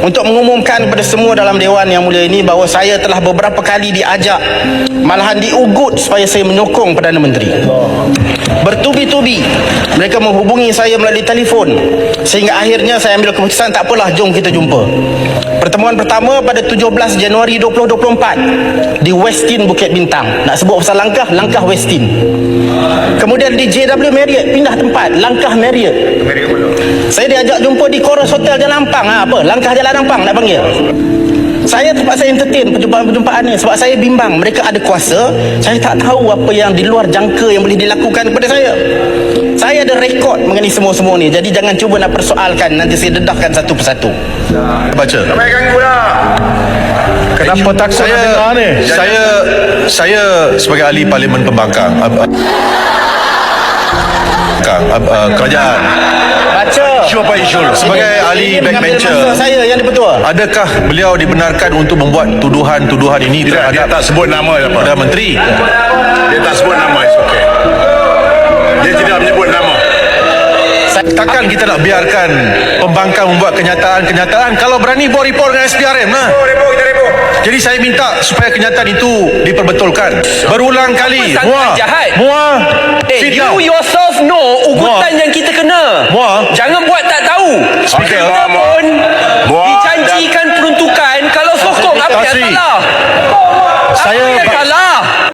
untuk mengumumkan kepada semua dalam Dewan Yang Mulia ini bahawa saya telah beberapa kali diajak malahan diugut supaya saya menyokong Perdana Menteri. Bertubi-tubi mereka menghubungi saya melalui telefon sehingga akhirnya saya ambil keputusan tak apalah jom kita jumpa. Pertemuan pertama pada 17 Januari 2024 di Westin Bukit Bintang. Nak sebut pasal langkah, langkah Westin. Kemudian di JW Marriott pindah tempat, langkah Marriott. Saya diajak jumpa di Coros Hotel Jalan Ampang. Ha, apa? Langkah Jalan Ampang nak panggil. Saya terpaksa entertain perjumpaan-perjumpaan ni sebab saya bimbang mereka ada kuasa. Saya tak tahu apa yang di luar jangka yang boleh dilakukan kepada saya. Saya ada rekod mengenai semua-semua ni. Jadi jangan cuba nak persoalkan nanti saya dedahkan satu persatu. Baca. Sampai ganggu lah. Kenapa takut saya, dengar ni? Saya saya sebagai ahli parlimen pembangkang ab, uh, kerajaan Baca. isu apa isu sebagai ahli backbencher saya yang betul. adakah beliau dibenarkan untuk membuat tuduhan-tuduhan ini Tidak, dia terhadap tak sebut nama apa. Perdana Menteri Dia tak sebut nama, it's okay. Dia tidak menyebut nama. takkan kita nak biarkan pembangkang membuat kenyataan-kenyataan kalau berani buat report dengan SPRM lah Oh, repo, kita repo. jadi saya minta supaya kenyataan itu diperbetulkan berulang kali muah jahat? muah Eh, sit you yourself know ugutan Muak. yang kita kena. Muak. Jangan buat tak tahu. Speaker. Kita Muak, pun